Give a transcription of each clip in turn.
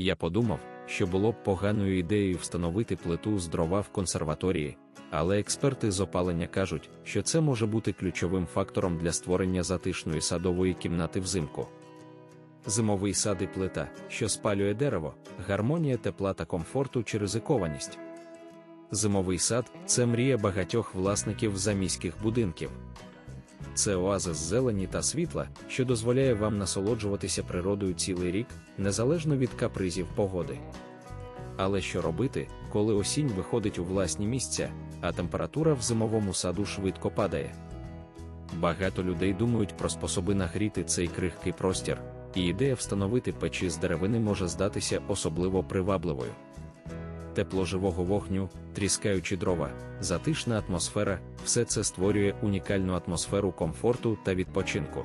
Я подумав, що було б поганою ідеєю встановити плиту з дрова в консерваторії, але експерти з опалення кажуть, що це може бути ключовим фактором для створення затишної садової кімнати взимку. Зимовий сад і плита, що спалює дерево, гармонія тепла та комфорту чи ризикованість. Зимовий сад це мрія багатьох власників заміських будинків. Це оазис зелені та світла, що дозволяє вам насолоджуватися природою цілий рік, незалежно від капризів погоди. Але що робити, коли осінь виходить у власні місця, а температура в зимовому саду швидко падає? Багато людей думають про способи нагріти цей крихкий простір, і ідея встановити печі з деревини може здатися особливо привабливою. Тепло живого вогню, тріскаючі дрова, затишна атмосфера все це створює унікальну атмосферу комфорту та відпочинку.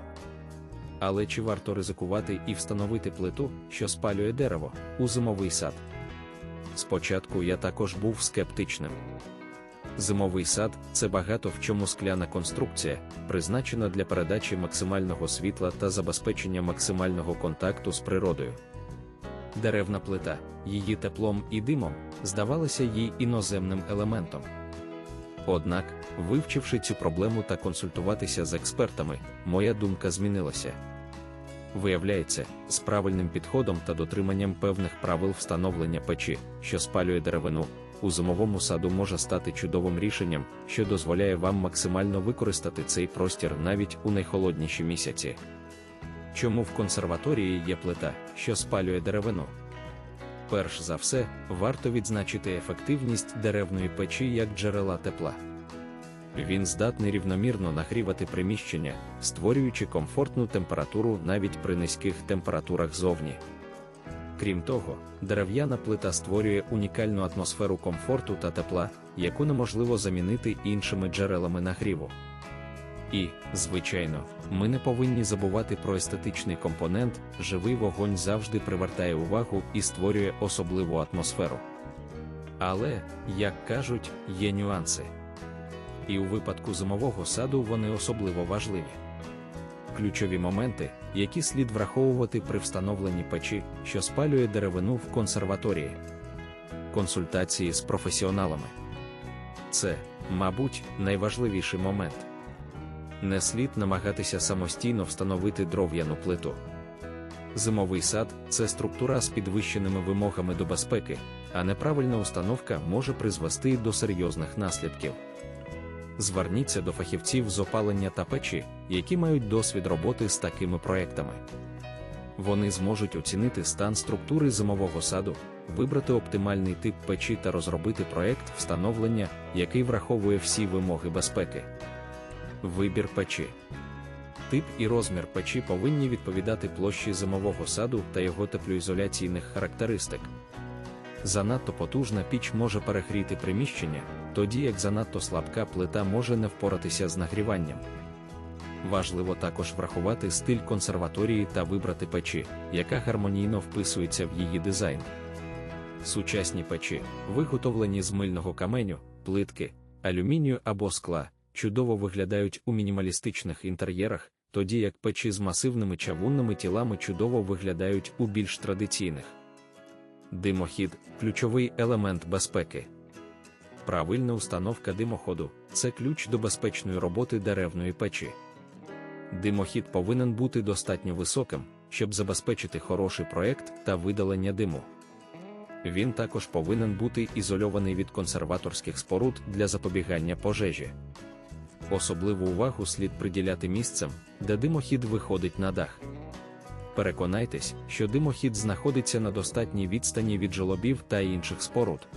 Але чи варто ризикувати і встановити плиту, що спалює дерево, у зимовий сад? Спочатку я також був скептичним. Зимовий сад це багато в чому скляна конструкція, призначена для передачі максимального світла та забезпечення максимального контакту з природою. Деревна плита, її теплом і димом, здавалася їй іноземним елементом. Однак, вивчивши цю проблему та консультуватися з експертами, моя думка змінилася. Виявляється, з правильним підходом та дотриманням певних правил встановлення печі, що спалює деревину, у зимовому саду може стати чудовим рішенням, що дозволяє вам максимально використати цей простір навіть у найхолодніші місяці. Чому в консерваторії є плита, що спалює деревину? Перш за все, варто відзначити ефективність деревної печі як джерела тепла. Він здатний рівномірно нагрівати приміщення, створюючи комфортну температуру навіть при низьких температурах зовні. Крім того, дерев'яна плита створює унікальну атмосферу комфорту та тепла, яку неможливо замінити іншими джерелами нагріву. І, звичайно, ми не повинні забувати про естетичний компонент, живий вогонь завжди привертає увагу і створює особливу атмосферу. Але, як кажуть, є нюанси. І у випадку зимового саду вони особливо важливі. Ключові моменти, які слід враховувати при встановленні печі, що спалює деревину в консерваторії. Консультації з професіоналами. Це, мабуть, найважливіший момент. Не слід намагатися самостійно встановити дров'яну плиту. Зимовий сад це структура з підвищеними вимогами до безпеки, а неправильна установка може призвести до серйозних наслідків. Зверніться до фахівців з опалення та печі, які мають досвід роботи з такими проектами. Вони зможуть оцінити стан структури зимового саду, вибрати оптимальний тип печі та розробити проект встановлення, який враховує всі вимоги безпеки. Вибір печі. Тип і розмір печі повинні відповідати площі зимового саду та його теплоізоляційних характеристик. Занадто потужна піч може перегріти приміщення, тоді як занадто слабка плита може не впоратися з нагріванням. Важливо також врахувати стиль консерваторії та вибрати печі, яка гармонійно вписується в її дизайн. Сучасні печі, виготовлені з мильного каменю, плитки, алюмінію або скла, чудово виглядають у мінімалістичних інтер'єрах, тоді як печі з масивними чавунними тілами чудово виглядають у більш традиційних. Димохід ключовий елемент безпеки. Правильна установка димоходу це ключ до безпечної роботи деревної печі. Димохід повинен бути достатньо високим, щоб забезпечити хороший проект та видалення диму. Він також повинен бути ізольований від консерваторських споруд для запобігання пожежі. Особливу увагу слід приділяти місцям, де димохід виходить на дах. Переконайтесь, що димохід знаходиться на достатній відстані від жолобів та інших споруд.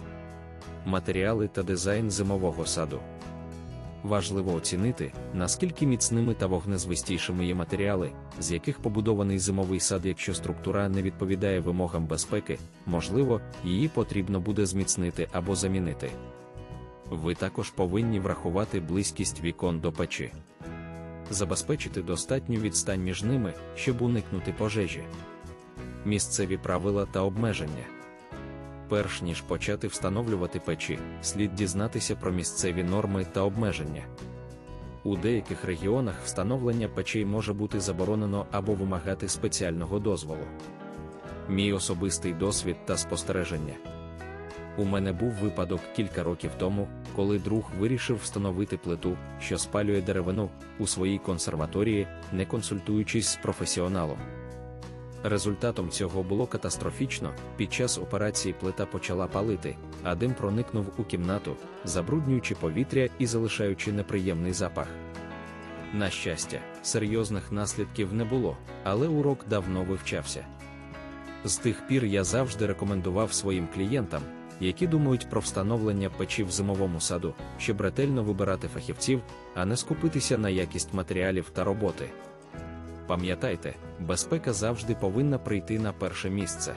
Матеріали та дизайн зимового саду. Важливо оцінити, наскільки міцними та вогнезвистішими є матеріали, з яких побудований зимовий сад, якщо структура не відповідає вимогам безпеки, можливо, її потрібно буде зміцнити або замінити. Ви також повинні врахувати близькість вікон до печі. Забезпечити достатню відстань між ними, щоб уникнути пожежі. Місцеві правила та обмеження. Перш ніж почати встановлювати печі, слід дізнатися про місцеві норми та обмеження. У деяких регіонах встановлення печей може бути заборонено або вимагати спеціального дозволу. Мій особистий досвід та спостереження. У мене був випадок кілька років тому, коли друг вирішив встановити плиту, що спалює деревину, у своїй консерваторії, не консультуючись з професіоналом. Результатом цього було катастрофічно, під час операції плита почала палити, а дим проникнув у кімнату, забруднюючи повітря і залишаючи неприємний запах. На щастя, серйозних наслідків не було, але урок давно вивчався. З тих пір я завжди рекомендував своїм клієнтам, які думають про встановлення печі в зимовому саду, щоб ретельно вибирати фахівців, а не скупитися на якість матеріалів та роботи. Пам'ятайте, безпека завжди повинна прийти на перше місце.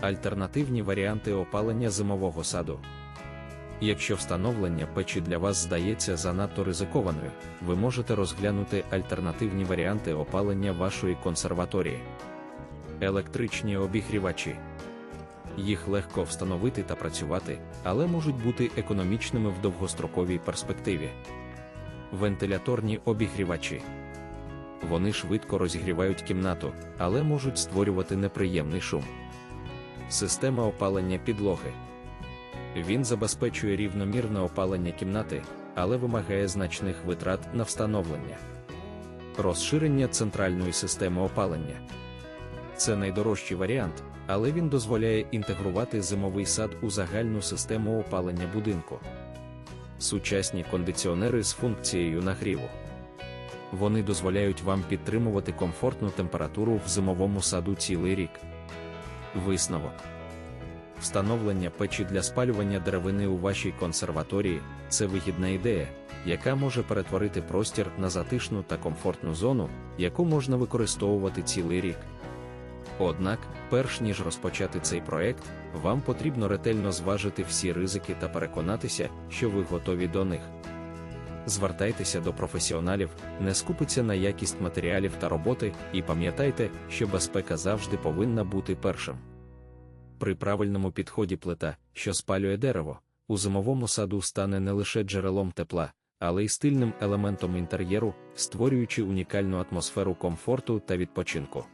Альтернативні варіанти опалення зимового саду. Якщо встановлення печі для вас здається занадто ризикованою, ви можете розглянути альтернативні варіанти опалення вашої консерваторії. Електричні обігрівачі. Їх легко встановити та працювати, але можуть бути економічними в довгостроковій перспективі. Вентиляторні обігрівачі. Вони швидко розігрівають кімнату, але можуть створювати неприємний шум. Система опалення підлоги. Він забезпечує рівномірне опалення кімнати, але вимагає значних витрат на встановлення. Розширення центральної системи опалення. Це найдорожчий варіант, але він дозволяє інтегрувати зимовий сад у загальну систему опалення будинку. Сучасні кондиціонери з функцією нагріву. Вони дозволяють вам підтримувати комфортну температуру в зимовому саду цілий рік. Висновок. Встановлення печі для спалювання деревини у вашій консерваторії це вигідна ідея, яка може перетворити простір на затишну та комфортну зону, яку можна використовувати цілий рік. Однак, перш ніж розпочати цей проект, вам потрібно ретельно зважити всі ризики та переконатися, що ви готові до них. Звертайтеся до професіоналів, не скупиться на якість матеріалів та роботи, і пам'ятайте, що безпека завжди повинна бути першим. При правильному підході плита, що спалює дерево, у зимовому саду стане не лише джерелом тепла, але й стильним елементом інтер'єру, створюючи унікальну атмосферу комфорту та відпочинку.